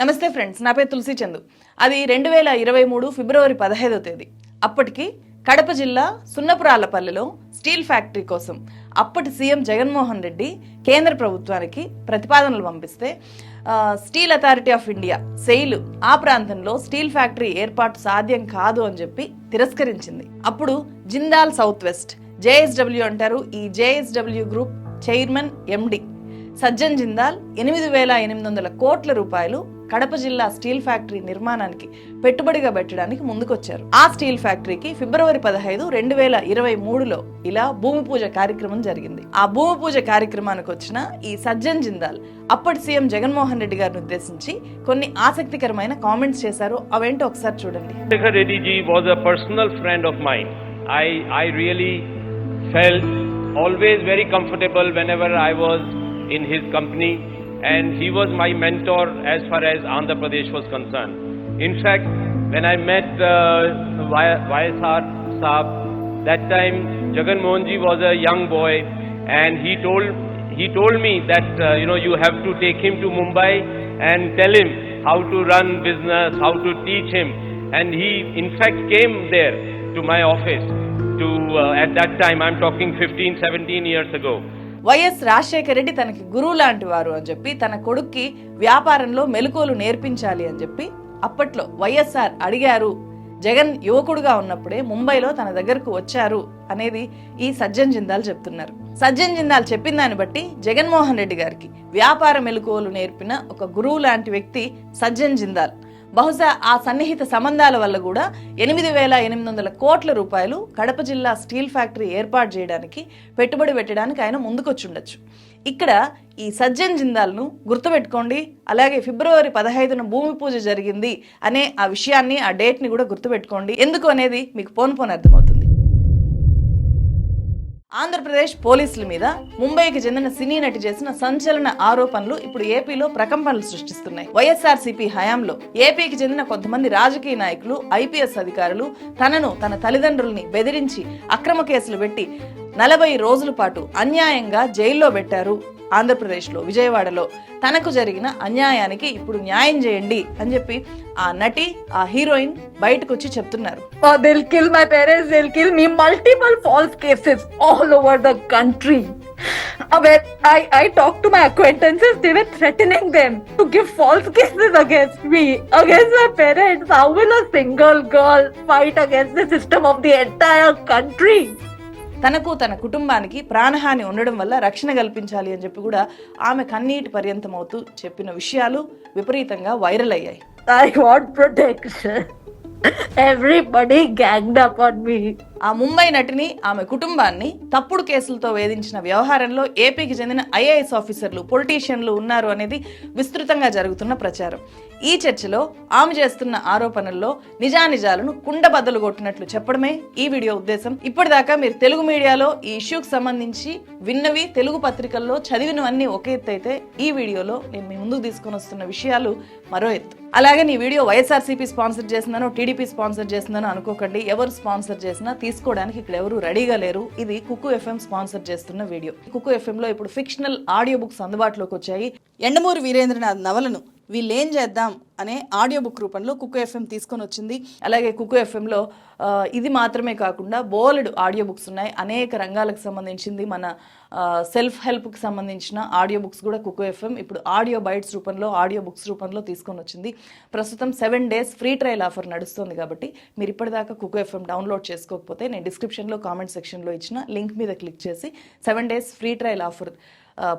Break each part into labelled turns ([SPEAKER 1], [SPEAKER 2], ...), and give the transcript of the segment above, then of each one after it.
[SPEAKER 1] నమస్తే ఫ్రెండ్స్ నా పేరు తులసి చందు. అది రెండు వేల ఇరవై మూడు ఫిబ్రవరి పదహైదో తేదీ. అప్పటికి కడప జిల్లా సున్నపురాలపల్లిలో స్టీల్ ఫ్యాక్టరీ కోసం అప్పటి సీఎం జగన్మోహన్ రెడ్డి కేంద్ర ప్రభుత్వానికి ప్రతిపాదనలు పంపిస్తే steel authority of India SAIL ఆ ప్రాంతంలో స్టీల్ ఫ్యాక్టరీ ఏర్పాటు సాధ్యం కాదు అని చెప్పి తిరస్కరించింది. అప్పుడు జిందాల్ సౌత్ వెస్ట్ జేఎస్డబ్ల్యూ అంటారు ఈ JSW group chairman MD. Sajjan Jindal ఎనిమిది వేల ఎనిమిది వందల కోట్ల రూపాయలు కడప జిల్లా స్టీల్ ఫ్యాక్టరీ నిర్మాణానికి పెట్టుబడిగా పెట్టడానికి ముందుకొచ్చారు. ఆ స్టీల్ ఫ్యాక్టరీకి ఫిబ్రవరి పదహైదు రెండు వేల ఇరవై మూడులో ఇలా భూమి పూజ కార్యక్రమం జరిగింది. ఆ భూమి పూజ కార్యక్రమానికి వచ్చిన ఈ సజ్జన్ జిందాల్ అప్పటి సీఎం జగన్మోహన్ రెడ్డి గారిని ఉద్దేశించి కొన్ని ఆసక్తికరమైన కామెంట్స్ చేశారు. అవేంటో ఒకసారి చూడండి.
[SPEAKER 2] Shekhar Reddy ji was a personal friend I mine. I, I really felt always very comfortable whenever I was in and he was my mentor as far as Andhra Pradesh was concerned. In fact, when I met uh, YSR Saab, that time Jagan Mohan ji was a young boy, and he told he told me that uh, you know you have to take him to Mumbai and tell him how to run business, how to teach him, and he in fact came there to my office to uh, at that time I'm talking 15 17 years ago.
[SPEAKER 1] YS Rajasekhara Reddy తనకి గురువు లాంటి వారు అని చెప్పి తన కొడుక్కి వ్యాపారంలో మెలకువలు నేర్పించాలి అని చెప్పి అప్పట్లో వైఎస్ఆర్ అడిగారు. జగన్ యువకుడుగా ఉన్నప్పుడే ముంబైలో తన దగ్గరకు వచ్చారు అనేది ఈ సజ్జన్ జిందాల్ చెప్తున్నారు. సజ్జన్ జిందాల్ చెప్పిన దాన్ని బట్టి జగన్మోహన్ రెడ్డి గారికి వ్యాపార మెలకువలు నేర్పిన ఒక గురువు లాంటి వ్యక్తి సజ్జన్ జిందాల్. బహుశా ఆ సన్నిహిత సంబంధాల వల్ల కూడా ఎనిమిది వేల ఎనిమిది వందల కోట్ల రూపాయలు కడప జిల్లా స్టీల్ ఫ్యాక్టరీ ఏర్పాటు చేయడానికి పెట్టుబడి పెట్టడానికి ఆయన ముందుకొచ్చుండొచ్చు. ఇక్కడ ఈ సజ్జన్ జిందాల్ను గుర్తుపెట్టుకోండి. అలాగే ఫిబ్రవరి పదహైదున భూమి పూజ జరిగింది అనే ఆ విషయాన్ని ఆ డేట్ని కూడా గుర్తుపెట్టుకోండి. ఎందుకు అనేది మీకు పోను పోను అర్థమవుతుంది. ఆంధ్రప్రదేశ్ పోలీసుల మీద ముంబైకి చెందిన సినీ నటి చేసిన సంచలన ఆరోపణలు ఇప్పుడు ఏపీలో ప్రకంపనలు సృష్టిస్తున్నాయి. వైఎస్ఆర్సీపీ హయాంలో ఏపీకి చెందిన కొంతమంది రాజకీయ నాయకులు ఐపీఎస్ అధికారులు తనను తన తల్లిదండ్రుల్ని బెదిరించి అక్రమ కేసులు పెట్టి నలభై రోజుల పాటు అన్యాయంగా జైల్లో పెట్టారు ఆంధ్రప్రదేశ్లో విజయవాడలో. తనకు జరిగిన అన్యాయానికి ఇప్పుడు న్యాయం చేయండి అని చెప్పి ఆ నటి ఆ హీరోయిన్ బయటకు వచ్చి చెప్తున్నారు
[SPEAKER 3] multiple false cases all over the country I talk to my acquaintances they were threatening them to false cases against me my parents how will a girl fight against the system of the entire country
[SPEAKER 1] తనకు తన కుటుంబానికి ప్రాణహాని ఉండడం వల్ల రక్షణ కల్పించాలి అని చెప్పి కూడా ఆమె కన్నీటి పర్యంతమవుతూ చెప్పిన విషయాలు విపరీతంగా వైరల్ అయ్యాయి.
[SPEAKER 3] I want protection everybody gang up on me
[SPEAKER 1] ఆ ముంబై నటిని ఆమె కుటుంబాన్ని తప్పుడు కేసులతో వేధించిన వ్యవహారంలో ఏపీకి చెందిన ఐఏఎస్ ఆఫీసర్లు పొలిటీషియన్లు ఉన్నారు అనేది విస్తృతంగా జరుగుతున్న ప్రచారం. ఈ చర్చలో ఆమె చేస్తున్న ఆరోపణల్లో నిజానిజాలను కుండబద్దలు కొట్టినట్లు చెప్పడమే ఈ వీడియో ఉద్దేశం. ఇప్పటిదాకా మీరు తెలుగు మీడియాలో ఈ ఇష్యూకి సంబంధించి విన్నవి తెలుగు పత్రికల్లో చదివినవన్నీ ఒక ఎత్తు అయితే ఈ వీడియోలో నేను మీ ముందుకు తీసుకొని వస్తున్న విషయాలు మరో ఎత్తు. అలాగే నీ వీడియో వైఎస్ఆర్సీపీ స్పాన్సర్ చేసిందనో టీడీపీ స్పాన్సర్ చేసిందనో అనుకోకండి. ఎవరు స్పాన్సర్ చేసినా తీసుకోవడానికి ఇక్కడ ఎవరు రెడీగా లేరు. ఇది కుక్కు ఎఫ్ఎం స్పాన్సర్ చేస్తున్న వీడియో. కుక్కు ఎఫ్ఎం లో ఇప్పుడు ఫిక్షనల్ ఆడియో బుక్స్ అందుబాటులోకి వచ్చాయి. ఎండమూరి వీరేంద్రనాథ్ నవలను వీళ్ళేం చేద్దాం? అనే ఆడియో బుక్ రూపంలో కుక్కు ఎఫ్ఎం తీసుకొని వచ్చింది. అలాగే కుక్కు ఎఫ్ఎంలో ఇది మాత్రమే కాకుండా బోలెడు ఆడియో బుక్స్ ఉన్నాయి. అనేక రంగాలకు సంబంధించింది మన సెల్ఫ్ హెల్ప్కి సంబంధించిన ఆడియో బుక్స్ కూడా కుక్కు ఎఫ్ఎం. ఇప్పుడు ఆడియో బైట్స్ రూపంలో ఆడియో బుక్స్ రూపంలో తీసుకొని వచ్చింది. ప్రస్తుతం seven days free trial offer నడుస్తుంది కాబట్టి మీరు ఇప్పటిదాకా కుక్కు ఎఫ్ఎం డౌన్లోడ్ చేసుకోకపోతే నేను డిస్క్రిప్షన్లో కామెంట్ సెక్షన్లో ఇచ్చిన లింక్ మీద క్లిక్ చేసి seven days free trial offer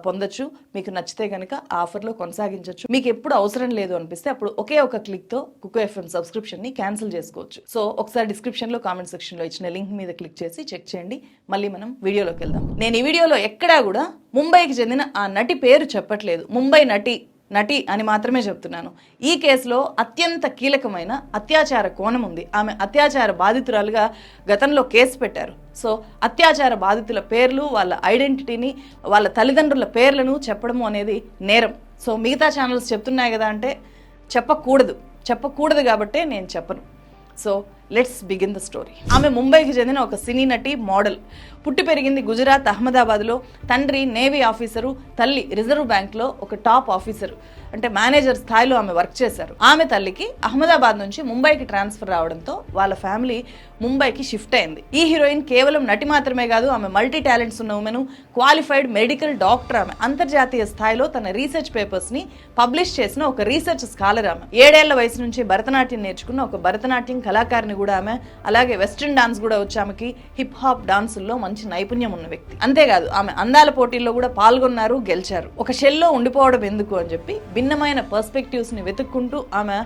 [SPEAKER 1] పొందొచ్చు. మీకు నచ్చితే కనుక ఆఫర్లో కొనసాగించవచ్చు మీకు ఎప్పుడు అవసరం లేదు అనిపిస్తే అప్పుడు ఒకే ఒక క్లిక్తో కుకో ఎఫ్ఎం సబ్స్క్రిప్షన్ని క్యాన్సిల్ చేసుకోవచ్చు. సో ఒకసారి డిస్క్రిప్షన్లో కామెంట్ సెక్షన్లో ఇచ్చిన లింక్ మీద క్లిక్ చేసి చెక్ చేయండి. మళ్ళీ మనం వీడియోలోకి వెళ్దాం. నేను ఈ వీడియోలో ఎక్కడా కూడా ముంబైకి చెందిన ఆ నటి పేరు చెప్పట్లేదు. ముంబై నటి నటి అని మాత్రమే చెప్తున్నాను. ఈ కేసులో అత్యంత కీలకమైన అత్యాచార కోణం ఉంది. ఆమె అత్యాచార బాధితురాలుగా గతంలో కేసు పెట్టారు. సో అత్యాచార బాధితుల పేర్లు వాళ్ళ ఐడెంటిటీని వాళ్ళ తల్లిదండ్రుల పేర్లను చెప్పడము అనేది నేరం. సో మిగతా ఛానల్స్ చెప్తున్నాయి కదా అంటే చెప్పకూడదు. చెప్పకూడదు కాబట్టే నేను చెప్పను. So let's begin the story ఆమె ముంబైకి చెందిన ఒక సినీ నటి మోడల్. పుట్టి పెరిగింది గుజరాత్ అహ్మదాబాద్లో. తండ్రి నేవీ ఆఫీసరు తల్లి రిజర్వ్ బ్యాంక్లో ఒక టాప్ ఆఫీసరు. అంటే మేనేజర్ స్థాయిలో ఆమె వర్క్ చేశారు. ఆమె తల్లికి అహ్మదాబాద్ నుంచి ముంబైకి ట్రాన్స్ఫర్ రావడంతో వాళ్ళ ఫ్యామిలీ ముంబైకి షిఫ్ట్ అయింది. ఈ హీరోయిన్ కేవలం నటి మాత్రమే కాదు ఆమె మల్టీ టాలెంట్స్ ఉన్న ఉమెన్ క్వాలిఫైడ్ మెడికల్ డాక్టర్ ఆమె. అంతర్జాతీయ స్థాయిలో తన రీసెర్చ్ పేపర్స్ని పబ్లిష్ చేసిన ఒక రీసెర్చ్ స్కాలర్ ఆమె. ఏడేళ్ళ వయసు నుంచి భరతనాట్యం నేర్చుకున్న ఒక భరతనాట్యం కళాకారిని కూడా ఆమె. అలాగే వెస్ట్రన్ డాన్స్ కూడా వచ్చి ఆమెకి హిప్ హాప్ డాన్సుల్లో మంచి నైపుణ్యం ఉన్న వ్యక్తి. అంతేకాదు ఆమె అందాల పోటీల్లో కూడా పాల్గొన్నారు గెలిచారు. ఒక షెల్లో ఉండిపోవడం ఎందుకు అని చెప్పి భిన్నమైన పర్స్పెక్టివ్స్ని వెతుక్కుంటూ ఆమె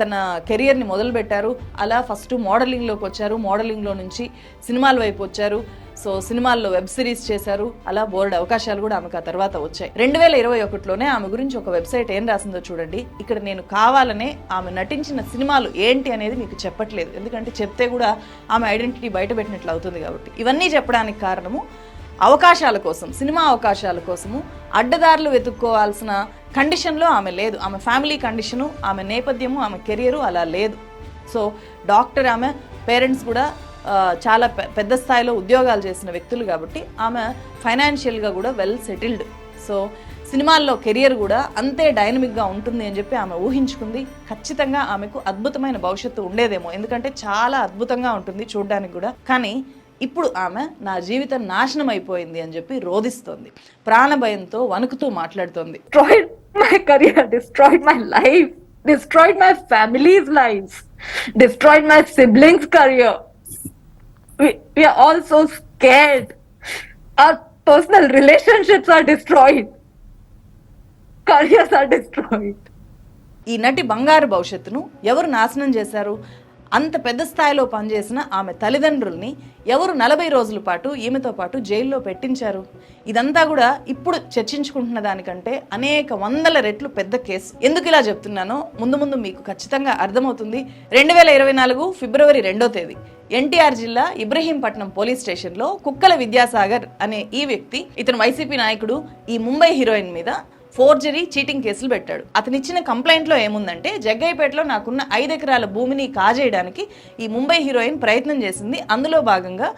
[SPEAKER 1] తన కెరియర్ని మొదలుపెట్టారు. అలా ఫస్ట్ మోడలింగ్లోకి వచ్చారు. మోడలింగ్లో నుంచి సినిమాల వైపు వచ్చారు. సో సినిమాల్లో వెబ్ సిరీస్ చేశారు. అలా బోర్డు అవకాశాలు కూడా ఆమెకు ఆ తర్వాత వచ్చాయి. రెండు వేల ఇరవై ఒకటిలోనే ఆమె గురించి ఒక వెబ్సైట్ ఏం రాసిందో చూడండి. ఇక్కడ నేను కావాలనే ఆమె నటించిన సినిమాలు ఏంటి అనేది మీకు చెప్పట్లేదు. ఎందుకంటే చెప్తే కూడా ఆమె ఐడెంటిటీ బయట పెట్టినట్లు అవుతుంది కాబట్టి. ఇవన్నీ చెప్పడానికి కారణము అవకాశాల కోసం సినిమా అవకాశాల కోసము అడ్డదారులు వెతుక్కోవాల్సిన కండిషన్లో ఆమె లేదు. ఆమె ఫ్యామిలీ కండిషను ఆమె నేపథ్యము ఆమె కెరియరు అలా లేదు. సో డాక్టర్ ఆమె పేరెంట్స్ కూడా చాలా పెద్ద స్థాయిలో ఉద్యోగాలు చేసిన వ్యక్తులు కాబట్టి ఆమె ఫైనాన్షియల్గా కూడా వెల్ సెటిల్డ్. సో సినిమాల్లో కెరియర్ కూడా అంతే డైనమిక్గా ఉంటుంది అని చెప్పి ఆమె ఊహించుకుంది. ఖచ్చితంగా ఆమెకు అద్భుతమైన భవిష్యత్తు ఉండేదేమో. ఎందుకంటే చాలా అద్భుతంగా ఉంటుంది చూడడానికి కూడా. కానీ ఇప్పుడు ఆమె నా జీవితం నాశనం అయిపోయింది అని చెప్పి రోధిస్తోంది. ప్రాణభయంతో వణుకుతూ మాట్లాడుతోంది.
[SPEAKER 3] Destroyed my career, destroyed my life, destroyed my family's lives, destroyed my siblings' career. We, we are all so scared. Our personal relationships are destroyed. Careers are destroyed.
[SPEAKER 1] ఈ నటి బంగారు భవిష్యత్తును ఎవరు నాశనం చేశారు అంత పెద్ద స్థాయిలో పనిచేసిన ఆమె తల్లిదండ్రుల్ని ఎవరు నలభై రోజుల పాటు ఈమెతో పాటు జైల్లో పెట్టించారు? ఇదంతా కూడా ఇప్పుడు చర్చించుకుంటున్న దానికంటే అనేక వందల రెట్లు పెద్ద కేసు. ఎందుకు ఇలా చెప్తున్నానో ముందు ముందు మీకు ఖచ్చితంగా అర్థమవుతుంది. రెండు వేల ఇరవై నాలుగు ఫిబ్రవరి రెండో తేదీ. ఎన్టీఆర్ జిల్లా ఇబ్రహీంపట్నం పోలీస్ స్టేషన్లో కుక్కల విద్యాసాగర్ అనే ఈ వ్యక్తి ఇతను వైసీపీ నాయకుడు ఈ ముంబై హీరోయిన్ మీద ఫోర్జరీ చీటింగ్ కేసులు పెట్టాడు. అతను ఇచ్చిన కంప్లైంట్లో ఏముందంటే జగ్గైపేటలో నాకున్న ఐదు ఎకరాల భూమిని కాజేయడానికి ఈ ముంబై హీరోయిన్ ప్రయత్నం చేసింది. అందులో భాగంగా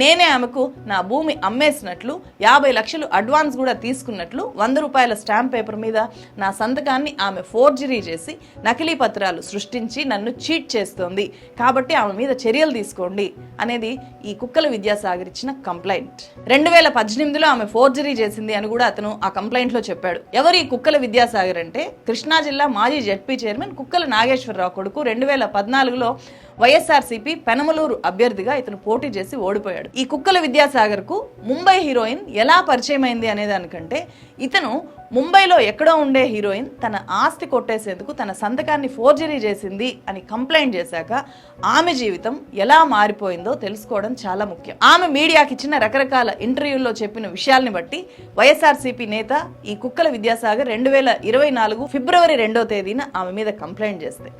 [SPEAKER 1] నేనే ఆమెకు నా భూమి అమ్మేసినట్లు యాభై లక్షలు అడ్వాన్స్ కూడా తీసుకున్నట్లు వంద రూపాయల స్టాంప్ పేపర్ మీద నా సంతకాన్ని ఆమె ఫోర్జరీ చేసి నకిలీ పత్రాలు సృష్టించి నన్ను చీట్ చేస్తోంది. కాబట్టి ఆమె మీద చర్యలు తీసుకోండి అనేది ఈ కుక్కల విద్యాసాగర్ ఇచ్చిన కంప్లైంట్. రెండు వేల పద్దెనిమిదిలో ఆమె ఫోర్జరీ చేసింది అని కూడా అతను ఆ కంప్లైంట్లో చెప్పాడు. ఎవరు ఈ కుక్కల విద్యాసాగర్ అంటే కృష్ణా జిల్లా మాజీ జడ్పీ చైర్మన్ కుక్కల నాగేశ్వరరావు కొడుకు. రెండు వేల పద్నాలుగులో వైఎస్ఆర్సీపీ పెనమలూరు అభ్యర్థిగా ఇతను పోటీ చేసి ఓడిపోయాడు. ఈ కుక్కల విద్యాసాగర్కు ముంబై హీరోయిన్ ఎలా పరిచయం అయింది అనే దానికంటే ఇతను ముంబైలో ఎక్కడో ఉండే హీరోయిన్ తన ఆస్తి కొట్టేసేందుకు తన సంతకాన్ని ఫోర్జరీ చేసింది అని కంప్లైంట్ చేశాక ఆమె జీవితం ఎలా మారిపోయిందో తెలుసుకోవడం చాలా ముఖ్యం. ఆమె మీడియాకి ఇచ్చిన రకరకాల ఇంటర్వ్యూల్లో చెప్పిన విషయాల్ని బట్టి వైఎస్ఆర్సీపీ నేత ఈ కుక్కల విద్యాసాగర్ రెండు వేల ఇరవై నాలుగు ఫిబ్రవరి రెండో తేదీన ఆమె మీద కంప్లైంట్ చేస్తే.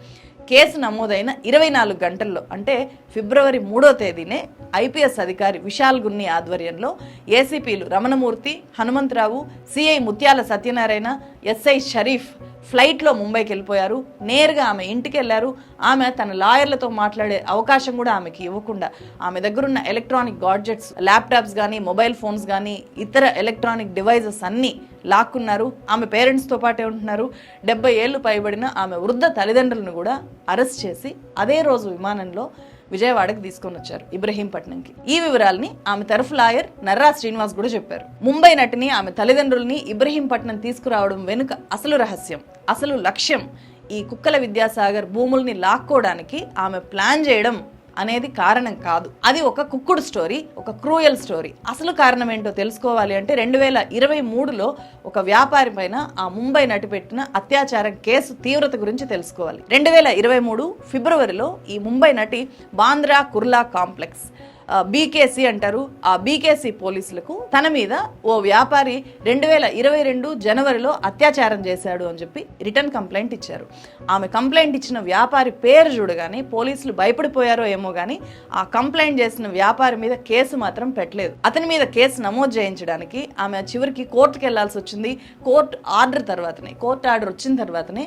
[SPEAKER 1] కేసు నమోదైన ఇరవై నాలుగు గంటల్లో అంటే ఫిబ్రవరి మూడో తేదీనే ఐపీఎస్ అధికారి విశాల్ గున్ని ఆధ్వర్యంలో ఏసీపీలు రమణమూర్తి హనుమంతరావు సిఐ ముత్యాల సత్యనారాయణ ఎస్ఐ షరీఫ్ ఫ్లైట్లో ముంబైకి వెళ్ళిపోయారు. నేరుగా ఆమె ఇంటికి వెళ్ళారు. ఆమె తన లాయర్లతో మాట్లాడే అవకాశం కూడా ఆమెకి ఇవ్వకుండా ఆమె దగ్గర ఉన్న ఎలక్ట్రానిక్ గాడ్జెట్స్ ల్యాప్టాప్స్ కానీ మొబైల్ ఫోన్స్ కానీ ఇతర ఎలక్ట్రానిక్ డివైజెస్ అన్నీ లాక్కున్నారు. ఆమె పేరెంట్స్తో పాటే ఉంటున్నారు. డెబ్బై ఏళ్ళు పైబడిన ఆమె వృద్ధ తల్లిదండ్రులను కూడా అరెస్ట్ చేసి అదే రోజు విమానంలో విజయవాడకు తీసుకొని వచ్చారు ఇబ్రహీంపట్నంకి. ఈ వివరాల్ని ఆమె తరఫు లాయర్ నర్రా శ్రీనివాస్ కూడా చెప్పారు. ముంబై నటిని ఆమె తల్లిదండ్రుల్ని ఇబ్రహీంపట్నం తీసుకురావడం వెనుక అసలు రహస్యం అసలు లక్ష్యం ఈ కుక్కల విద్యాసాగర్ భూముల్ని లాక్కోవడానికి ఆమె ప్లాన్ చేయడం అనేది కారణం కాదు. అది ఒక కుక్కుడు స్టోరీ ఒక క్రూయల్ స్టోరీ. అసలు కారణం ఏంటో తెలుసుకోవాలి అంటే రెండు వేల ఇరవై మూడులో ఒక వ్యాపారి పైన ఆ ముంబై నటి పెట్టిన అత్యాచారం కేసు తీవ్రత గురించి తెలుసుకోవాలి. రెండు వేల ఇరవై మూడు ఫిబ్రవరిలో ఈ ముంబై నటి బాంద్రా కుర్లా కాంప్లెక్స్. బీకేసీ అంటారు. ఆ బీకేసీ పోలీసులకు తన మీద ఓ వ్యాపారి రెండు వేల ఇరవై రెండు జనవరిలో అత్యాచారం చేశాడు అని చెప్పి రిటర్న్ కంప్లైంట్ ఇచ్చారు. ఆమె కంప్లైంట్ ఇచ్చిన వ్యాపారి పేరు చూడగానే పోలీసులు భయపడిపోయారో ఏమో కానీ ఆ కంప్లైంట్ చేసిన వ్యాపారి మీద కేసు మాత్రం పెట్టలేదు. అతని మీద కేసు నమోదు చేయించడానికి ఆమె చివరికి కోర్టుకు వెళ్ళాల్సి వచ్చింది. కోర్టు ఆర్డర్ తర్వాతనే కోర్టు ఆర్డర్ వచ్చిన తర్వాతనే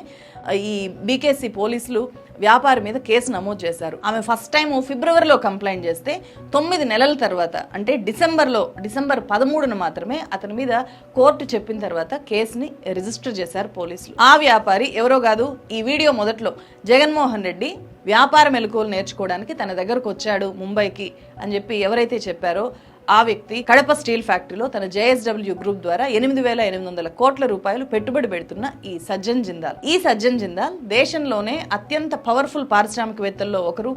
[SPEAKER 1] ఈ బీకేసీ పోలీసులు వ్యాపారి మీద కేసు నమోదు చేశారు. ఆమె ఫస్ట్ టైం ఫిబ్రవరిలో కంప్లైంట్ చేస్తే తొమ్మిది నెలల తర్వాత అంటే డిసెంబర్లో డిసెంబర్ పదమూడున మాత్రమే అతని మీద కోర్టు చెప్పిన తర్వాత కేసుని రిజిస్టర్ చేశారు పోలీసులు. ఆ వ్యాపారి ఎవరో కాదు ఈ వీడియో మొదట్లో జగన్మోహన్ రెడ్డి వ్యాపార మెలకువలు నేర్చుకోవడానికి తన దగ్గరకు వచ్చాడు ముంబైకి అని చెప్పి ఎవరైతే చెప్పారో ఆ వ్యక్తి కడప స్టీల్ ఫ్యాక్టరీలో తన జేఎస్డబ్ల్యూ గ్రూప్ ద్వారా ఎనిమిది వేల ఎనిమిది వందల కోట్ల రూపాయలు పెట్టుబడి పెడుతున్న ఈ సజ్జన్ జిందాల్. ఈ సజ్జన్ జిందాల్ దేశంలోనే అత్యంత పవర్ఫుల్ పారిశ్రామికవేత్తల్లో ఒకరు.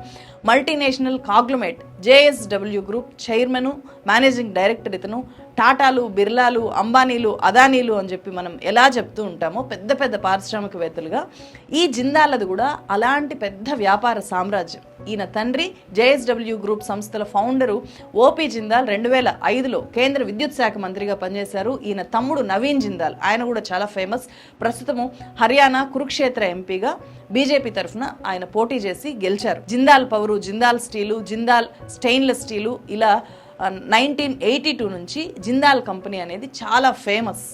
[SPEAKER 1] Multinational conglomerate JSW group chairman managing director ఇతను టాటాలు బిర్లాలు అంబానీలు అదానీలు అని చెప్పి మనం ఎలా చెప్తూ ఉంటామో పెద్ద పెద్ద పారిశ్రామికవేత్తలుగా ఈ జిందాలది కూడా అలాంటి పెద్ద వ్యాపార సామ్రాజ్యం. ఈయన తండ్రి జేఎస్డబ్ల్యూ గ్రూప్ సంస్థల ఫౌండరు ఓపీ జిందాల్ రెండు వేల ఐదులో కేంద్ర విద్యుత్ శాఖ మంత్రిగా పనిచేశారు. ఈయన తమ్ముడు నవీన్ జిందాల్. ఆయన కూడా చాలా ఫేమస్. ప్రస్తుతము హర్యానా కురుక్షేత్ర ఎంపీగా బీజేపీ తరఫున ఆయన పోటీ చేసి గెలిచారు. Jindal power Jindal steel Jindal stainless steel ఇలా నైన్టీన్ ఎయిటీ టూ నుంచి జిందాల్ కంపెనీ అనేది చాలా ఫేమస్.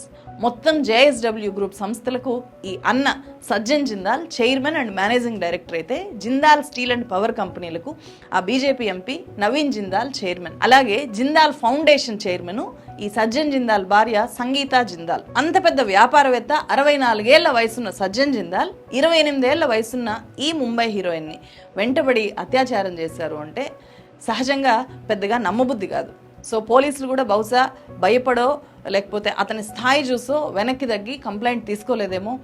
[SPEAKER 1] మొత్తం జేఎస్డబ్ల్యూ గ్రూప్ సంస్థలకు ఈ అన్న Sajjan Jindal chairman and managing director అయితే జిందాల్ స్టీల్ అండ్ పవర్ కంపెనీలకు ఆ BJP MP Naveen Jindal chairman. అలాగే జిందాల్ ఫౌండేషన్ చైర్మన్ ఈ సజ్జన్ జిందాల్ భార్య సంగీత జిందాల్. అంత పెద్ద వ్యాపారవేత్త అరవై నాలుగేళ్ళ వయసున్న సజ్జన్ జిందాల్ ఇరవై ఎనిమిదేళ్ళ వయసున్న ఈ ముంబై హీరోయిన్ని వెంటబడి అత్యాచారం చేశారు అంటే సహజంగా పెద్దగా నమ్మబుద్ధి కాదు. సో పోలీసులు కూడా బహుశా భయపడో లేకపోతే అతని స్థాయి చూసో వెనక్కి తగ్గి కంప్లైంట్ తీసుకోలేదేమో.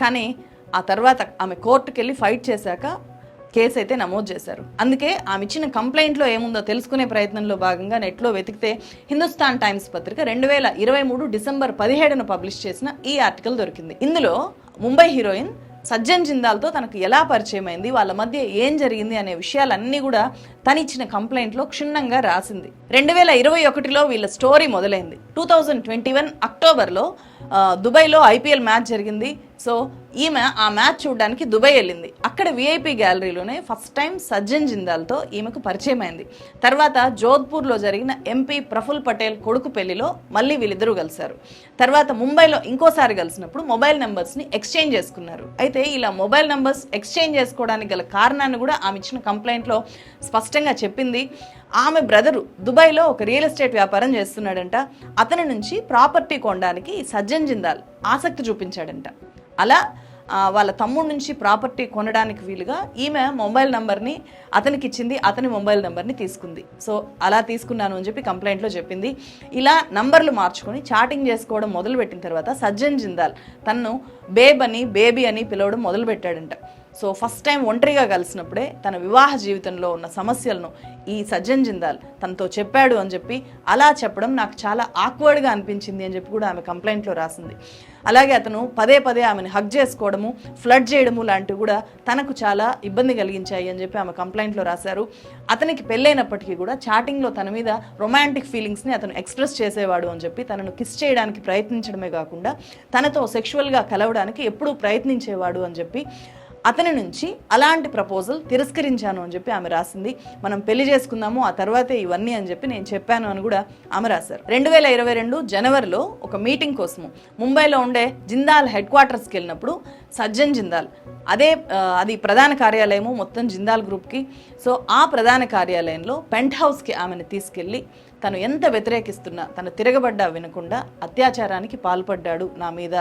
[SPEAKER 1] కానీ ఆ తర్వాత ఆమె కోర్టుకు వెళ్ళి ఫైట్ చేశాక కేసు అయితే నమోదు చేశారు. అందుకే ఆమె ఇచ్చిన కంప్లైంట్లో ఏముందో తెలుసుకునే ప్రయత్నంలో భాగంగా నెట్లో వెతికితే హిందుస్థాన్ టైమ్స్ పత్రిక రెండు వేల ఇరవై మూడు డిసెంబర్ పదిహేడున పబ్లిష్ చేసిన ఈ ఆర్టికల్ దొరికింది. ఇందులో ముంబై హీరోయిన్ సజ్జన్ జిందాల్తో తనకు ఎలా పరిచయం అయింది వాళ్ళ మధ్య ఏం జరిగింది అనే విషయాలన్నీ కూడా తనిచ్చిన కంప్లైంట్లో క్షుణ్ణంగా రాసింది. రెండు వేల ఇరవై ఒకటిలో వీళ్ళ స్టోరీ మొదలైంది. టూ థౌజండ్ ట్వంటీ వన్ అక్టోబర్లో దుబాయ్లో ఐపీఎల్ మ్యాచ్ జరిగింది. సో ఈమె ఆ మ్యాచ్ చూడడానికి దుబాయ్ వెళ్ళింది. అక్కడ విఐపి గ్యాలరీలోనే ఫస్ట్ టైం సజ్జన్ జిందాల్తో ఈమెకు పరిచయం అయింది. తర్వాత జోధ్పూర్లో జరిగిన ఎంపీ ప్రఫుల్ పటేల్ కొడుకు పెళ్ళిలో మళ్ళీ వీళ్ళిద్దరూ కలిశారు. తర్వాత ముంబైలో ఇంకోసారి కలిసినప్పుడు మొబైల్ నెంబర్స్ని ఎక్స్చేంజ్ చేసుకున్నారు. అయితే ఇలా మొబైల్ నెంబర్స్ ఎక్స్చేంజ్ చేసుకోవడానికి గల కారణాన్ని కూడా ఆమె ఇచ్చిన కంప్లైంట్లో స్పష్టంగా చెప్పింది. ఆమె బ్రదరు దుబాయ్లో ఒక రియల్ ఎస్టేట్ వ్యాపారం చేస్తున్నాడంట. అతని నుంచి ప్రాపర్టీ కొనడానికి సజ్జన్ జిందాల్ ఆసక్తి చూపించాడంట. అలా వాళ్ళ తమ్ముడి నుంచి ప్రాపర్టీ కొనడానికి వీలుగా ఈమె మొబైల్ నెంబర్ని అతనికి ఇచ్చింది అతని మొబైల్ నెంబర్ని తీసుకుంది. సో అలా తీసుకున్నాను అని చెప్పి కంప్లైంట్లో చెప్పింది. ఇలా నంబర్లు మార్చుకొని చాటింగ్ చేసుకోవడం మొదలుపెట్టిన తర్వాత సజ్జన్ జిందాల్ తను బేబ్ అని బేబీ అని పిలవడం మొదలుపెట్టాడంట. సో ఫస్ట్ టైం ఒంటరిగా కలిసినప్పుడే తన వివాహ జీవితంలో ఉన్న సమస్యలను ఈ సజ్జన్ జిందాల్ తనతో చెప్పాడు అని చెప్పి అలా చెప్పడం నాకు చాలా ఆక్వర్డ్గా అనిపించింది అని చెప్పి కూడా ఆమె కంప్లైంట్లో రాసింది. అలాగే అతను పదే పదే ఆమెను హక్ చేసుకోవడము ఫ్లడ్ చేయడము లాంటివి కూడా తనకు చాలా ఇబ్బంది కలిగించాయి అని చెప్పి ఆమె కంప్లైంట్లో రాశారు. అతనికి పెళ్ళైనప్పటికీ కూడా చాటింగ్లో తన మీద రొమాంటిక్ ఫీలింగ్స్ని అతను ఎక్స్ప్రెస్ చేసేవాడు అని చెప్పి తనను కిస్ చేయడానికి ప్రయత్నించడమే కాకుండా తనతో సెక్షువల్గా కలవడానికి ఎప్పుడూ ప్రయత్నించేవాడు అని చెప్పి అతని నుంచి అలాంటి ప్రపోజల్ తిరస్కరించాను అని చెప్పి ఆమె రాసింది. మనం పెళ్ళి చేసుకుందాము ఆ తర్వాతే ఇవన్నీ అని చెప్పి నేను చెప్పాను అని కూడా ఆమె రాశారు. రెండు వేల ఇరవై రెండు జనవరిలో ఒక మీటింగ్ కోసము ముంబైలో ఉండే జిందాల్ హెడ్ క్వార్టర్స్కి వెళ్ళినప్పుడు సజ్జన్ జిందాల్ అదే అది ప్రధాన కార్యాలయము మొత్తం జిందాల్ గ్రూప్కి. సో ఆ ప్రధాన కార్యాలయంలో పెంట్ హౌస్కి ఆమెను తీసుకెళ్ళి తను ఎంత వ్యతిరేకిస్తున్నా తను తిరగబడ్డా వినకుండా అత్యాచారానికి పాల్పడ్డాడు నా మీద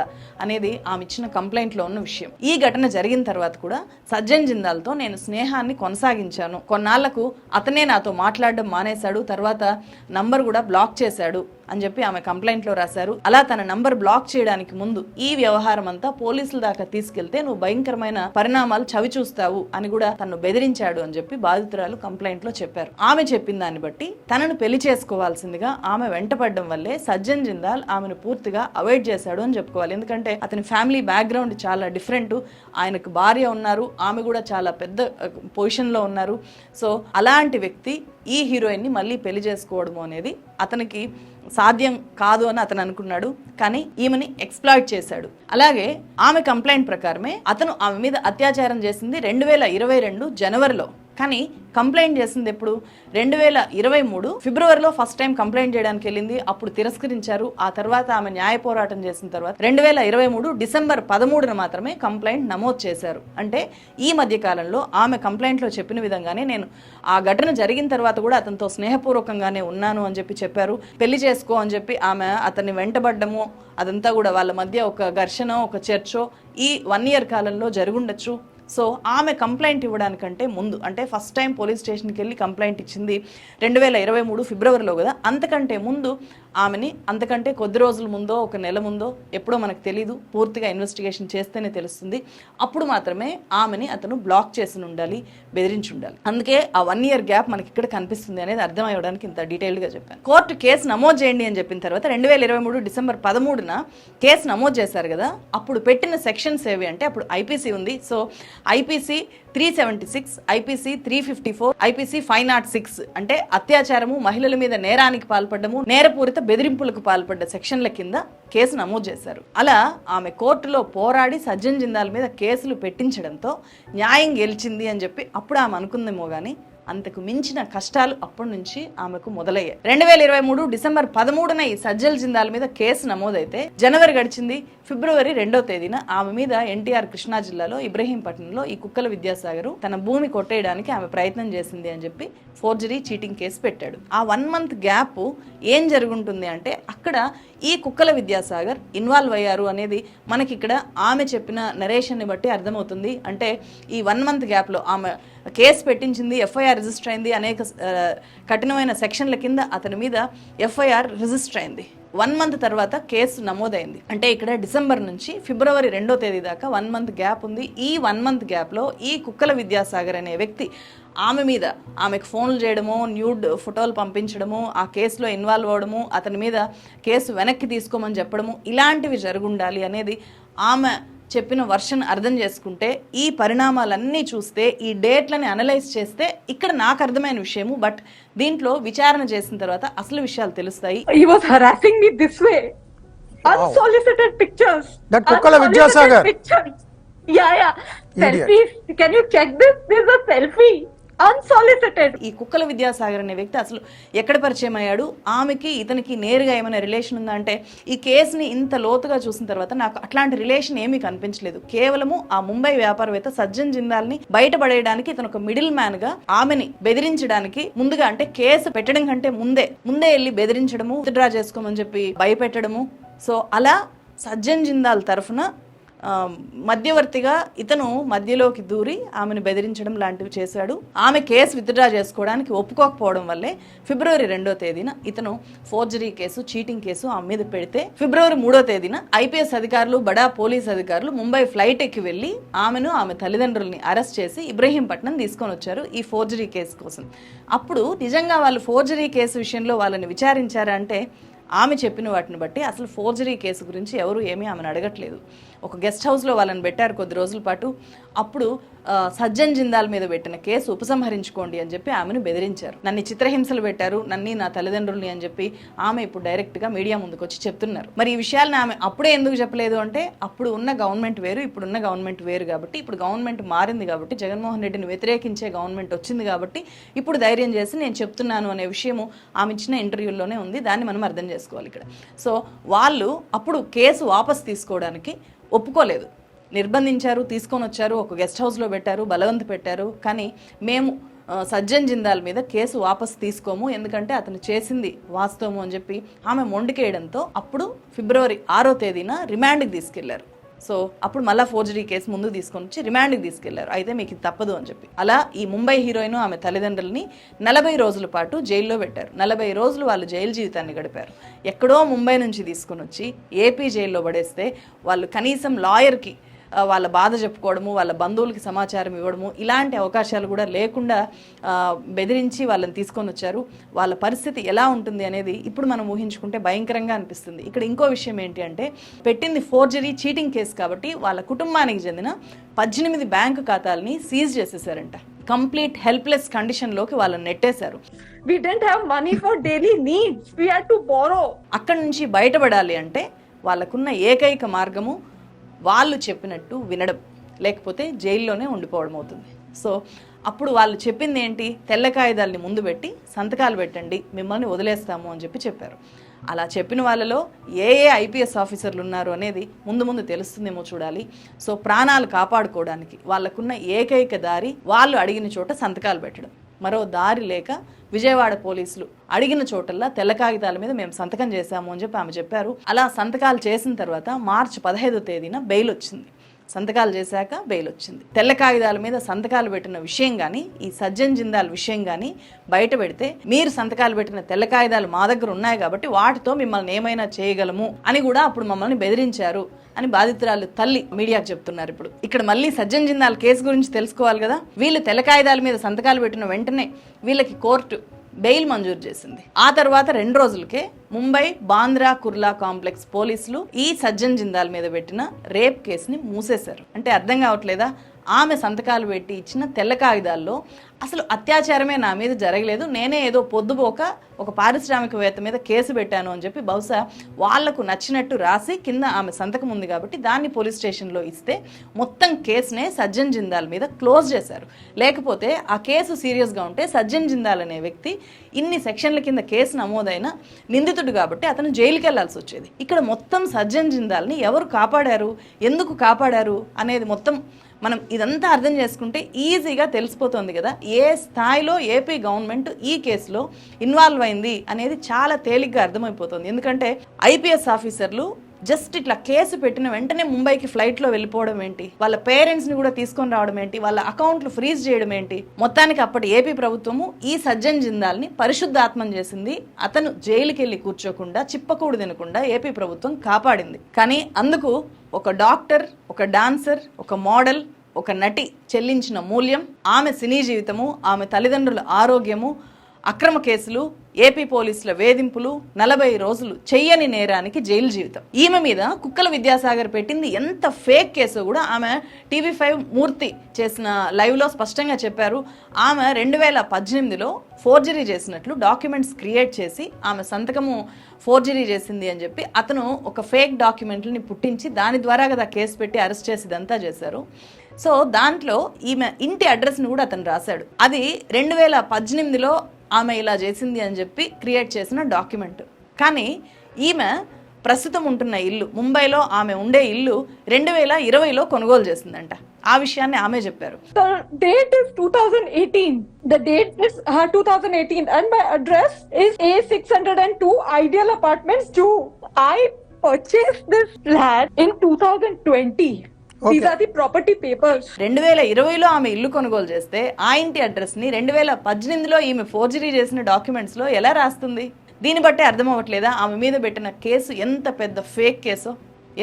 [SPEAKER 1] అనేది ఆమె ఇచ్చిన కంప్లైంట్లో ఉన్న విషయం. ఈ ఘటన జరిగిన తర్వాత కూడా సజ్జన్ జిందాల్తో నేను స్నేహాన్ని కొనసాగించాను. కొన్నాళ్ళకు అతనే నాతో మాట్లాడడం మానేశాడు తర్వాత నంబర్ కూడా బ్లాక్ చేశాడు. అని చెప్పి ఆమె కంప్లైంట్లో రాశారు. అలా తన నంబర్ బ్లాక్ చేయడానికి ముందు ఈ వ్యవహారం అంతా పోలీసుల దాకా తీసుకెళ్తే నువ్వు భయంకరమైన పరిణామాలు చవి చూస్తావు అని కూడా తను బెదిరించాడు అని చెప్పి బాధితురాలు కంప్లైంట్లో చెప్పారు. ఆమె చెప్పిన దాన్ని బట్టి తనను పెళ్ళి చేసుకోవాల్సిందిగా ఆమె వెంటపడడం వల్లే సజ్జన్ జిందాల్ ఆమెను పూర్తిగా అవాయిడ్ చేశాడు అని చెప్పుకోవాలి. ఎందుకంటే అతని ఫ్యామిలీ బ్యాక్గ్రౌండ్ చాలా డిఫరెంట్. ఆయనకు భార్య ఉన్నారు. ఆమె కూడా చాలా పెద్ద పొజిషన్లో ఉన్నారు. సో అలాంటి వ్యక్తి ఈ హీరోయిన్ని మళ్ళీ పెళ్ళి చేసుకోవడము అనేది అతనికి సాధ్యం కాదు అని అతను అనుకున్నాడు కానీ ఈమెని ఎక్స్ప్లాయిట్ చేశాడు. అలాగే ఆమె కంప్లైంట్ ప్రకారమే అతను ఆమె మీద అత్యాచారం చేసింది రెండు వేల ఇరవై రెండు జనవరిలో. కానీ కంప్లైంట్ చేసింది ఎప్పుడు? రెండు వేల ఇరవై మూడు ఫిబ్రవరిలో ఫస్ట్ టైం కంప్లైంట్ చేయడానికి వెళ్ళింది. అప్పుడు తిరస్కరించారు. ఆ తర్వాత ఆమె న్యాయ పోరాటం చేసిన తర్వాత రెండు వేల ఇరవై మూడు డిసెంబర్ పదమూడున మాత్రమే కంప్లైంట్ నమోదు చేశారు. అంటే ఈ మధ్య కాలంలో ఆమె కంప్లైంట్లో చెప్పిన విధంగానే నేను ఆ ఘటన జరిగిన తర్వాత కూడా అతనితో స్నేహపూర్వకంగానే ఉన్నాను అని చెప్పి చెప్పారు. పెళ్ళి చేసుకో అని చెప్పి ఆమె అతన్ని వెంటబడ్డము. అదంతా కూడా వాళ్ళ మధ్య ఒక ఘర్షణ ఒక చర్చో ఈ వన్ ఇయర్ కాలంలో జరుగుండొచ్చు సో ఆమె కంప్లైంట్ ఇవ్వడానికంటే ముందు అంటే ఫస్ట్ టైం పోలీస్ స్టేషన్కి వెళ్ళి కంప్లైంట్ ఇచ్చింది రెండు వేల ఇరవై మూడు ఫిబ్రవరిలో కదా అంతకంటే ముందు ఆమెని అంతకంటే కొద్ది రోజుల ముందో ఒక నెల ముందో ఎప్పుడో మనకు తెలీదు పూర్తిగా ఇన్వెస్టిగేషన్ చేస్తేనే తెలుస్తుంది. అప్పుడు మాత్రమే ఆమెని అతను బ్లాక్ చేసి ఉండాలి బెదిరించి ఉండాలి. అందుకే ఆ వన్ ఇయర్ గ్యాప్ మనకి ఇక్కడ కనిపిస్తుంది అనేది అర్థం అవ్వడానికి ఇంత డీటెయిల్డ్గా చెప్పాను. కోర్టు కేసు నమోదు చేయండి అని చెప్పిన తర్వాత రెండు వేల ఇరవై మూడు డిసెంబర్ పదమూడున కేసు నమోదు చేశారు కదా అప్పుడు పెట్టిన సెక్షన్స్ ఏవి అంటే అప్పుడు ఐపీసీ ఉంది. So IPC three seventy six IPC three fifty four IPC five nought six అంటే అత్యాచారము మహిళల మీద నేరానికి పాల్పడము నేరపూరిత బెదిరింపులకు పాల్పడ్డ సెక్షన్ల కింద కేసు నమోదు చేశారు. అలా ఆమె కోర్టులో పోరాడి సజ్జన్ జిందాల్ మీద కేసులు పెట్టించడంతో న్యాయం గెలిచింది అని చెప్పి అప్పుడు ఆమె అనుకుందేమో కానీ అంతకు మించిన కష్టాలు అప్పటి నుంచి ఆమెకు మొదలయ్యాయి. రెండు వేల ఇరవై మూడు డిసెంబర్ పదమూడున ఈ సజ్జల్ జిందాల్ మీద కేసు నమోదైతే జనవరి గడిచింది. ఫిబ్రవరి రెండో తేదీన ఆమె మీద ఎన్టీఆర్ కృష్ణా జిల్లాలో ఇబ్రహీంపట్నంలో ఈ కుక్కల విద్యాసాగర్ తన భూమి కొట్టేయడానికి ఆమె ప్రయత్నం చేసింది అని చెప్పి ఫోర్జరీ చీటింగ్ కేసు పెట్టాడు. ఆ వన్ మంత్ గ్యాప్ ఏం జరుగుంటుంది అంటే అక్కడ ఈ కుక్కల విద్యాసాగర్ ఇన్వాల్వ్ అయ్యారు అనేది మనకి ఇక్కడ ఆమె చెప్పిన నరేషన్ని బట్టి అర్థమవుతుంది. అంటే ఈ వన్ మంత్ గ్యాప్లో ఆమె కేసు పెట్టించింది ఎఫ్ఐఆర్ రిజిస్టర్ అయింది అనేక కఠినమైన సెక్షన్ల కింద అతని మీద ఎఫ్ఐఆర్ రిజిస్టర్ అయింది. వన్ మంత్ తర్వాత కేసు నమోదైంది. అంటే ఇక్కడ డిసెంబర్ నుంచి ఫిబ్రవరి రెండో తేదీ దాకా వన్ మంత్ గ్యాప్ ఉంది. ఈ వన్ మంత్ గ్యాప్లో ఈ కుక్కల విద్యాసాగర్ అనే వ్యక్తి ఆమె మీద ఆమెకు ఫోన్లు చేయడము న్యూడ్ ఫోటోలు పంపించడము ఆ కేసులో ఇన్వాల్వ్ అవ్వడము అతని మీద కేసు వెనక్కి తీసుకోమని చెప్పడము ఇలాంటివి జరుగుండాలి అనేది ఆమె చెప్పిన వర్షన్ అర్థం చేసుకుంటే ఈ పరిణామాలన్నీ చూస్తే ఈ డేట్లని అనలైజ్ చేస్తే ఇక్కడ నాకు అర్థమైన విషయము బట్ దీంట్లో విచారణ చేసిన తర్వాత అసలు విషయాలు తెలుస్తాయి
[SPEAKER 3] Yeah, yeah. Selfies. Can you check this? This is a selfie. Unsolicited
[SPEAKER 1] ఈ కుక్కల విద్యాసాగర్ అనే వ్యక్తి అసలు ఎక్కడ పరిచయం అయ్యాడు? ఆమెకి ఇతనికి నేరుగా ఏమైనా రిలేషన్ ఉందా అంటే ఈ కేసుని ఇంత లోతుగా చూసిన తర్వాత నాకు అట్లాంటి రిలేషన్ ఏమీ కనిపించలేదు. కేవలము ఆ ముంబై వ్యాపారవేత్త సజ్జన్ జిందాల్ని బయటపడేయడానికి ఇతను ఒక మిడిల్ మ్యాన్గా ఆమెని బెదిరించడానికి ముందుగా అంటే కేసు పెట్టడం కంటే ముందే ముందే వెళ్ళి బెదిరించడము విత్డ్రా చేసుకోమని చెప్పి భయపెట్టడము. సో అలా సజ్జన్ జిందాల్ తరఫున మధ్యవర్తిగా ఇతను మధ్యలోకి దూరి ఆమెను బెదిరించడం లాంటివి చేశాడు. ఆమె కేసు విత్డ్రా చేసుకోవడానికి ఒప్పుకోకపోవడం వల్లే ఫిబ్రవరి రెండో తేదీన ఇతను ఫోర్జరీ కేసు చీటింగ్ కేసు ఆమె మీద పెడితే ఫిబ్రవరి మూడో తేదీన ఐపీఎస్ అధికారులు బడా పోలీస్ అధికారులు ముంబై ఫ్లైట్ ఎక్కి వెళ్ళి ఆమెను ఆమె తల్లిదండ్రుల్ని అరెస్ట్ చేసి ఇబ్రహీంపట్నం తీసుకొని వచ్చారు ఈ ఫోర్జరీ కేసు కోసం. అప్పుడు నిజంగా వాళ్ళు ఫోర్జరీ కేసు విషయంలో వాళ్ళని విచారించారంటే ఆమె చెప్పిన వాటిని బట్టి అసలు ఫోర్జరీ కేసు గురించి ఎవరు ఏమీ ఆమెను అడగట్లేదు. ఒక గెస్ట్ హౌస్లో వాళ్ళని పెట్టారు కొద్ది రోజుల పాటు. అప్పుడు సజ్జన్ జిందాల్ మీద పెట్టిన కేసు ఉపసంహరించుకోండి అని చెప్పి ఆమెను బెదిరించారు. నన్ను చిత్రహింసలు పెట్టారు నన్ను నా తల్లిదండ్రుల్ని అని చెప్పి ఆమె ఇప్పుడు డైరెక్ట్గా మీడియా ముందుకు వచ్చి చెప్తున్నారు. మరి ఈ విషయాలను ఆమె అప్పుడే ఎందుకు చెప్పలేదు అంటే అప్పుడు ఉన్న గవర్నమెంట్ వేరు ఇప్పుడు ఉన్న గవర్నమెంట్ వేరు కాబట్టి ఇప్పుడు గవర్నమెంట్ మారింది కాబట్టి జగన్మోహన్ రెడ్డిని వ్యతిరేకించే గవర్నమెంట్ వచ్చింది కాబట్టి ఇప్పుడు ధైర్యం చేసి నేను చెప్తున్నాను అనే విషయము ఆమె ఇచ్చిన ఇంటర్వ్యూలోనే ఉంది. దాన్ని మనం అర్థం చేసుకోవాలి ఇక్కడ. సో వాళ్ళు అప్పుడు కేసు వాపస్ తీసుకోవడానికి ఒప్పుకోలేదు. నిర్బంధించారు తీసుకొని వచ్చారు ఒక గెస్ట్ హౌస్లో పెట్టారు బలవంత పెట్టారు. కానీ మేము సజ్జన్ జిందాల్ మీద కేసు వాపస్ తీసుకోము. ఎందుకంటే అతను చేసింది వాస్తవము అని చెప్పి ఆమె మొండికేయడంతో అప్పుడు ఫిబ్రవరి ఆరో తేదీన రిమాండ్కి తీసుకెళ్ళారు. సో అప్పుడు మళ్ళీ ఫోర్జరీ కేసు ముందు తీసుకొని వచ్చి రిమాండ్కి తీసుకెళ్ళారు. అయితే మీకు ఇది తప్పదు అని చెప్పి. అలా ఈ ముంబై హీరోయిన్ ఆమె తల్లిదండ్రులని నలభై రోజుల పాటు జైల్లో పెట్టారు. నలభై రోజులు వాళ్ళు జైలు జీవితాన్ని గడిపారు. ఎక్కడో ముంబై నుంచి తీసుకొని వచ్చి ఏపీ జైల్లో పడేస్తే వాళ్ళు కనీసం లాయర్కి వాళ్ళ బాధ చెప్పుకోవడము వాళ్ళ బంధువులకి సమాచారం ఇవ్వడము ఇలాంటి అవకాశాలు కూడా లేకుండా బెదిరించి వాళ్ళని తీసుకొని వచ్చారు వాళ్ళ పరిస్థితి ఎలా ఉంటుంది అనేది ఇప్పుడు మనం ఊహించుకుంటే భయంకరంగా అనిపిస్తుంది ఇక్కడ ఇంకో విషయం ఏంటి అంటే పెట్టింది ఫోర్జరీ చీటింగ్ కేసు కాబట్టి వాళ్ళ కుటుంబానికి చెందిన పద్దెనిమిది బ్యాంకు ఖాతాలని సీజ్ చేసేసారంట కంప్లీట్ హెల్ప్లెస్ కండిషన్లోకి వాళ్ళని నెట్టేశారు
[SPEAKER 3] didn't have money for daily needs. We had to borrow.
[SPEAKER 1] అక్కడి నుంచి బయటపడాలి అంటే వాళ్ళకున్న ఏకైక మార్గము వాళ్ళు చెప్పినట్టు వినడం లేకపోతే జైల్లోనే ఉండిపోవడం అవుతుంది. సో అప్పుడు వాళ్ళు చెప్పింది ఏంటి? తెల్ల కాగితాలని ముందు పెట్టి సంతకాలు పెట్టండి మిమ్మల్ని వదిలేస్తాము అని చెప్పి చెప్పారు. అలా చెప్పిన వాళ్ళలో ఏ ఏ ఐపీఎస్ ఆఫీసర్లు ఉన్నారు అనేది ముందు ముందు తెలుస్తుందేమో చూడాలి. సో ప్రాణాలు కాపాడుకోవడానికి వాళ్ళకున్న ఏకైక దారి వాళ్ళు అడిగిన చోట సంతకాలు పెట్టడం. మరో దారి లేక విజయవాడ పోలీసులు అడిగిన చోటల్లా తెల్ల కాగితాల మీద మేము సంతకం చేశాము అని చెప్పి ఆమె చెప్పారు. అలా సంతకాలు చేసిన తర్వాత మార్చి పదహైదో తేదీన బెయిల్ వచ్చింది. సంతకాలు చేశాక బెయిల్ వచ్చింది తెల్ల కాగితాల మీద సంతకాలు పెట్టిన విషయం కానీ ఈ సజ్జన్ జిందాల్ విషయం కానీ బయట పెడితే మీరు సంతకాలు పెట్టిన తెల్ల కాగితాలు మా దగ్గర ఉన్నాయి కాబట్టి వాటితో మిమ్మల్ని ఏమైనా చేయగలము అని కూడా అప్పుడు మమ్మల్ని బెదిరించారు అని బాధితురాలు తల్లి మీడియాకు చెప్తున్నారు ఇప్పుడు. ఇక్కడ మళ్ళీ సజ్జన్ జిందాల్ కేసు గురించి తెలుసుకోవాలి కదా? వీళ్ళు తెల్ల కాగితాల మీద సంతకాలు పెట్టిన వెంటనే వీళ్ళకి కోర్టు బెయిల్ మంజూరు చేసింది. ఆ తర్వాత రెండు రోజులకే ముంబై బాంద్రా కుర్లా కాంప్లెక్స్ పోలీసులు ఈ సజ్జన్ జిందాల్ మీద పెట్టిన రేప్ కేసుని మూసేశారు. అంటే అర్థం కావట్లేదా? ఆమె సంతకాలు పెట్టి ఇచ్చిన తెల్ల కాగితాల్లో అసలు అత్యాచారమే నా మీద జరగలేదు. నేనే ఏదో పొద్దుపోక ఒక పారిశ్రామికవేత్త మీద కేసు పెట్టాను అని చెప్పి బహుశా వాళ్ళకు నచ్చినట్టు రాసి కింద ఆమె సంతకం ఉంది కాబట్టి దాన్ని పోలీస్ స్టేషన్లో ఇస్తే మొత్తం కేసునే సజ్జన్ జిందాల్ మీద క్లోజ్ చేశారు. లేకపోతే ఆ కేసు సీరియస్గా ఉంటే సజ్జన్ జిందాల్ అనే వ్యక్తి ఇన్ని సెక్షన్ల కింద కేసు నమోదైన నిందితుడు కాబట్టి అతను జైలుకి వెళ్ళాల్సి వచ్చేది. ఇక్కడ మొత్తం సజ్జన్ జిందాల్ని ఎవరు కాపాడారు? ఎందుకు కాపాడారు? అనేది మొత్తం మనం ఇదంతా అర్థం చేసుకుంటే ఈజీగా తెలిసిపోతుంది కదా. ఏ స్థాయిలో ఏపీ గవర్నమెంట్ ఈ కేసులో ఇన్వాల్వ్ అయింది అనేది చాలా తేలిగ్గా అర్థమైపోతుంది. ఎందుకంటే ఐపీఎస్ ఆఫీసర్లు జస్ట్ ఇట్లా కేసు పెట్టిన వెంటనే ముంబైకి ఫ్లైట్లో వెళ్ళిపోవడం ఏంటి? వాళ్ళ పేరెంట్స్ని కూడా తీసుకొని రావడం ఏంటి? వాళ్ళ అకౌంట్లు ఫ్రీజ్ చేయడం ఏంటి? మొత్తానికి అప్పటి ఏపీ ప్రభుత్వము ఈ సజ్జన్ జిందాల్ని పరిశుద్ధాత్మం చేసింది. అతను జైలుకి వెళ్ళి కూర్చోకుండా చిప్పకూడు తినకుండా ఏపీ ప్రభుత్వం కాపాడింది. కానీ అందుకు ఒక డాక్టర్ ఒక డాన్సర్ ఒక మోడల్ ఒక నటి చెల్లించిన మూల్యం ఆమె సినీ జీవితము ఆమె తల్లిదండ్రుల ఆరోగ్యము అక్రమ కేసులు ఏపీ పోలీసుల వేధింపులు నలభై రోజులు చెయ్యని నేరానికి జైలు జీవితం. ఈమె మీద కుక్కల విద్యాసాగర్ పెట్టింది ఎంత ఫేక్ కేసు కూడా ఆమె టీవీ ఫైవ్ మూర్తి చేసిన లైవ్లో స్పష్టంగా చెప్పారు. ఆమె రెండు వేల పద్దెనిమిదిలో ఫోర్జరీ చేసినట్లు డాక్యుమెంట్స్ క్రియేట్ చేసి ఆమె సంతకము ఫోర్జరీ చేసింది అని చెప్పి అతను ఒక ఫేక్ డాక్యుమెంట్లని పుట్టించి దాని ద్వారా కదా కేసు పెట్టి అరెస్ట్ చేసి ఇదంతా చేశారు. సో దాంట్లో ఈమె ఇంటి అడ్రస్ని కూడా అతను రాశాడు. అది రెండు వేల పద్దెనిమిదిలో ఆమె ఇలా చేసింది అని చెప్పి క్రియేట్ చేసిన డాక్యుమెంట్. కానీ ఈమె ప్రస్తుతం ఉంటున్న ఇల్లు ముంబైలో ఆమె ఉండే ఇల్లు రెండు వేల ఇరవైలో కొనుగోలు చేసిందంట. ఆ విషయాన్ని ఆమె చెప్పారు.
[SPEAKER 3] Date is two thousand eighteen the date two thousand eighteen and my address A six hundred and two ideal apartments to I purchase this land in two thousand twenty Property papers.
[SPEAKER 1] రెండు వేల ఇరవైలో ఆమె ఇల్లు కొనుగోలు చేస్తే ఆ ఇంటి అడ్రస్ని రెండు వేల పద్దెనిమిదిలో ఈమె ఫోర్జరీ చేసిన డాక్యుమెంట్స్లో ఎలా రాస్తుంది? దీన్ని బట్టే అర్థం అవ్వట్లేదా ఆమె మీద పెట్టిన కేసు ఎంత పెద్ద ఫేక్ కేసో?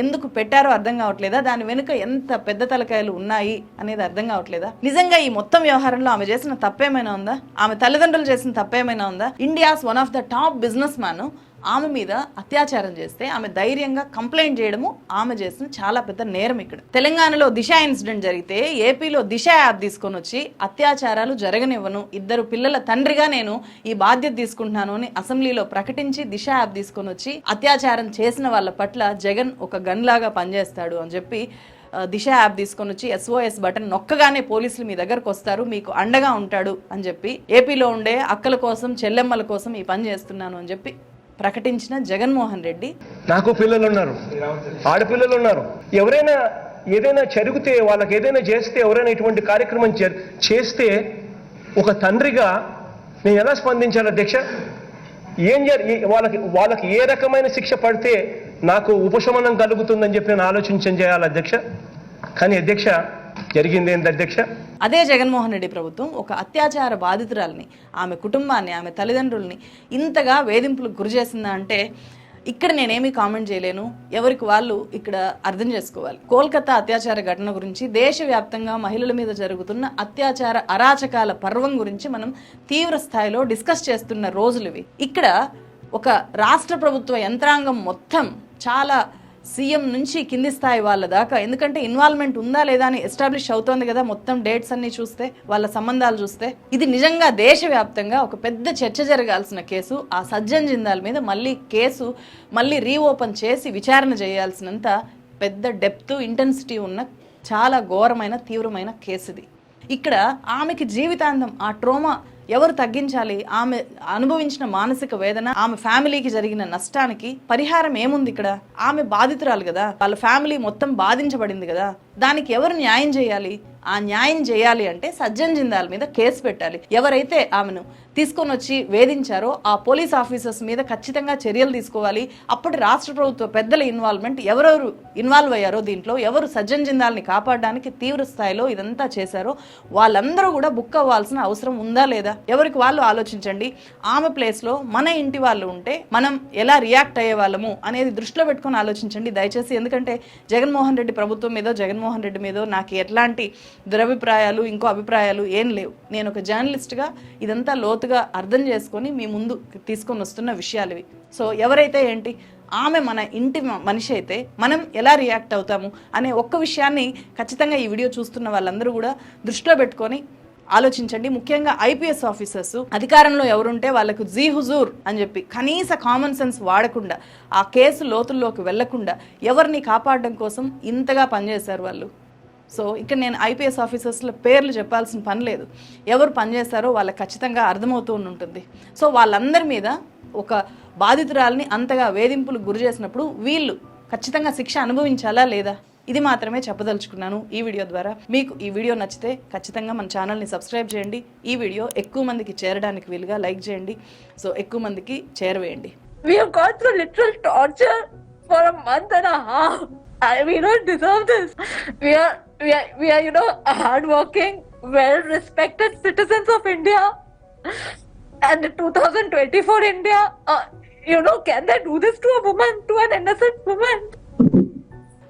[SPEAKER 1] ఎందుకు పెట్టారో అర్థం కావట్లేదా? దాని వెనుక ఎంత పెద్ద తలకాయలు ఉన్నాయి అనేది అర్థం కావట్లేదా? నిజంగా ఈ మొత్తం వ్యవహారంలో ఆమె చేసిన తప్పేమైనా ఉందా? ఆమె తల్లిదండ్రులు చేసిన తప్పేమైనా ఉందా? India's one of the top business man ఆమె మీద అత్యాచారం చేస్తే ఆమె ధైర్యంగా కంప్లైంట్ చేయడము ఆమె చేసిన చాలా పెద్ద నేరం ఇక్కడ. తెలంగాణలో దిశ ఇన్సిడెంట్ జరిగితే ఏపీలో దిశ యాప్ తీసుకొని వచ్చి అత్యాచారాలు జరగనివ్వను ఇద్దరు పిల్లల తండ్రిగా నేను ఈ బాధ్యత తీసుకుంటున్నాను అని అసెంబ్లీలో ప్రకటించి దిశ యాప్ తీసుకొని వచ్చి అత్యాచారం చేసిన వాళ్ళ పట్ల జగన్ ఒక గన్ లాగా పనిచేస్తాడు అని చెప్పి దిశ యాప్ తీసుకొని వచ్చి ఎస్ఓఎస్ బటన్ నొక్కగానే పోలీసులు మీ దగ్గరకు వస్తారు మీకు అండగా ఉంటాడు అని చెప్పి ఏపీలో ఉండే అక్కల కోసం చెల్లెమ్మల కోసం ఈ పని చేస్తున్నాను అని చెప్పి ప్రకటించిన జగన్మోహన్ రెడ్డి.
[SPEAKER 4] నాకు పిల్లలు ఉన్నారు. ఆడపిల్లలు ఉన్నారు. ఎవరైనా ఏదైనా జరిగితే వాళ్ళకి ఏదైనా చేస్తే ఎవరైనా ఇటువంటి కార్యక్రమం చే- చేస్తే ఒక తండ్రిగా నేను ఎలా స్పందించాలి అధ్యక్ష? ఏం జరి ఏ- వాళ్ళకి వాళ్ళకి ఏ రకమైన శిక్ష పడితే నాకు ఉపశమనం కలుగుతుందని చెప్పి నేను ఆలోచించం చేయాలి అధ్యక్ష. కానీ అధ్యక్ష జరిగింది ఏంటి అధ్యక్ష?
[SPEAKER 1] అదే జగన్మోహన్ రెడ్డి ప్రభుత్వం ఒక అత్యాచార బాధితురాల్ని ఆమె కుటుంబాన్ని ఆమె తల్లిదండ్రుల్ని ఇంతగా వేధింపులకు గురి చేసిందా అంటే ఇక్కడ నేనేమీ కామెంట్ చేయలేను. ఎవరికి వాళ్ళు ఇక్కడ అర్థం చేసుకోవాలి. కోల్కతా అత్యాచార ఘటన గురించి దేశవ్యాప్తంగా మహిళల మీద జరుగుతున్న అత్యాచార అరాచకాల పర్వం గురించి మనం తీవ్ర స్థాయిలో డిస్కస్ చేస్తున్న రోజులు ఇవి. ఇక్కడ ఒక రాష్ట్ర ప్రభుత్వ యంత్రాంగం మొత్తం చాలా సీఎం నుంచి కింది స్థాయి వాళ్ళ దాకా. ఎందుకంటే ఇన్వాల్వ్మెంట్ ఉందా లేదా అని ఎస్టాబ్లిష్ అవుతోంది కదా మొత్తం డేట్స్ అన్ని చూస్తే వాళ్ళ సంబంధాలు చూస్తే. ఇది నిజంగా దేశవ్యాప్తంగా ఒక పెద్ద చర్చ జరగాల్సిన కేసు. ఆ సజ్జన్ జిందాల్ మీద మళ్ళీ కేసు మళ్ళీ రీఓపెన్ చేసి విచారణ చేయాల్సినంత పెద్ద డెప్త్ ఇంటెన్సిటీ ఉన్న చాలా ఘోరమైన తీవ్రమైన కేసు ఇది ఇక్కడ ఆమెకి జీవితాంతం ఆ ట్రోమా ఎవరు తగ్గించాలి? ఆమె అనుభవించిన మానసిక వేదన ఆమె ఫ్యామిలీకి జరిగిన నష్టానికి పరిహారం ఏముంది ఇక్కడ? ఆమె బాధితురాలు కదా. వాళ్ళ ఫ్యామిలీ మొత్తం బాధించబడింది కదా. దానికి ఎవరు న్యాయం చేయాలి? ఆ న్యాయం చేయాలి అంటే సజ్జన్ జిందాల్ మీద కేసు పెట్టాలి. ఎవరైతే ఆమెను తీసుకొని వచ్చి వేధించారో ఆ పోలీస్ ఆఫీసర్స్ మీద ఖచ్చితంగా చర్యలు తీసుకోవాలి. అప్పటి రాష్ట్ర ప్రభుత్వ పెద్దల ఇన్వాల్వ్మెంట్ ఎవరెవరు ఇన్వాల్వ్ అయ్యారో దీంట్లో ఎవరు సజ్జన్ జిందాల్ని కాపాడడానికి తీవ్ర స్థాయిలో ఇదంతా చేశారో వాళ్ళందరూ కూడా బుక్ అవ్వాల్సిన అవసరం ఉందా లేదా? ఎవరికి వాళ్ళు ఆలోచించండి. ఆమె ప్లేస్లో మన ఇంటి వాళ్ళు ఉంటే మనం ఎలా రియాక్ట్ అయ్యే వాళ్ళము అనేది దృష్టిలో పెట్టుకొని ఆలోచించండి. దయచేసి ఎందుకంటే జగన్మోహన్ రెడ్డి ప్రభుత్వం మీదో జగన్మోహన్ రెడ్డి మీదో నాకు ఎట్లాంటి దురభిప్రాయాలు ఇంకో అభిప్రాయాలు ఏం లేవు. నేను ఒక జర్నలిస్ట్గా ఇదంతా లోతుగా అర్థం చేసుకొని మీ ముందు తీసుకొని వస్తున్న విషయాలు ఇవి. సో ఎవరైతే ఏంటి ఆమె మన ఇంటి మనిషి అయితే మనం ఎలా రియాక్ట్ అవుతాము అనే ఒక్క విషయాన్ని ఖచ్చితంగా ఈ వీడియో చూస్తున్న వాళ్ళందరూ కూడా దృష్టిలో పెట్టుకొని ఆలోచించండి. ముఖ్యంగా ఐపీఎస్ ఆఫీసర్స్ అధికారంలో ఎవరుంటే వాళ్ళకు జీ హుజూర్ అని చెప్పి కనీస కామన్ సెన్స్ వాడకుండా ఆ కేసు లోతుల్లోకి వెళ్ళకుండా ఎవరిని కాపాడడం కోసం ఇంతగా పనిచేశారు వాళ్ళు. సో ఇక్కడ నేను ఐపీఎస్ ఆఫీసర్స్ల పేర్లు చెప్పాల్సిన పని లేదు. ఎవరు పనిచేస్తారో వాళ్ళకి ఖచ్చితంగా అర్థమవుతూ ఉంటుంది సో వాళ్ళందరి మీద ఒక బాధితురాలని అంతగా వేధింపులు గురి చేసినప్పుడు వీళ్ళు ఖచ్చితంగా శిక్ష అనుభవించాలా లేదా? ఇది మాత్రమే చెప్పదలుచుకున్నాను ఈ వీడియో ద్వారా. మీకు ఈ వీడియో నచ్చితే ఖచ్చితంగా మన ఛానల్ని సబ్స్క్రైబ్ చేయండి. ఈ వీడియో ఎక్కువ మందికి చేరడానికి వీలుగా లైక్ చేయండి. సో ఎక్కువ మందికి చేరవేయండి.
[SPEAKER 3] We have gone through literal torture for a month and a half. I, we don't deserve this. We are, we are, we are, you know, hardworking, well-respected citizens of India. And 2024 India, uh, you know, can they do this to a woman, to an innocent woman?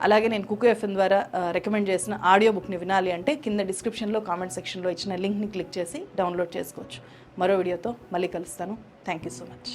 [SPEAKER 1] అలాగే నేను Kuku FM ద్వారా recommend చేసిన audio బుక్ని వినాలి అంటే కింద డిస్క్రిప్షన్లో comment సెక్షన్లో ఇచ్చిన లింక్ని క్లిక్ చేసి డౌన్లోడ్ చేసుకోవచ్చు మరో వీడియోతో మళ్ళీ కలుస్తాను థ్యాంక్ యూ సో మచ్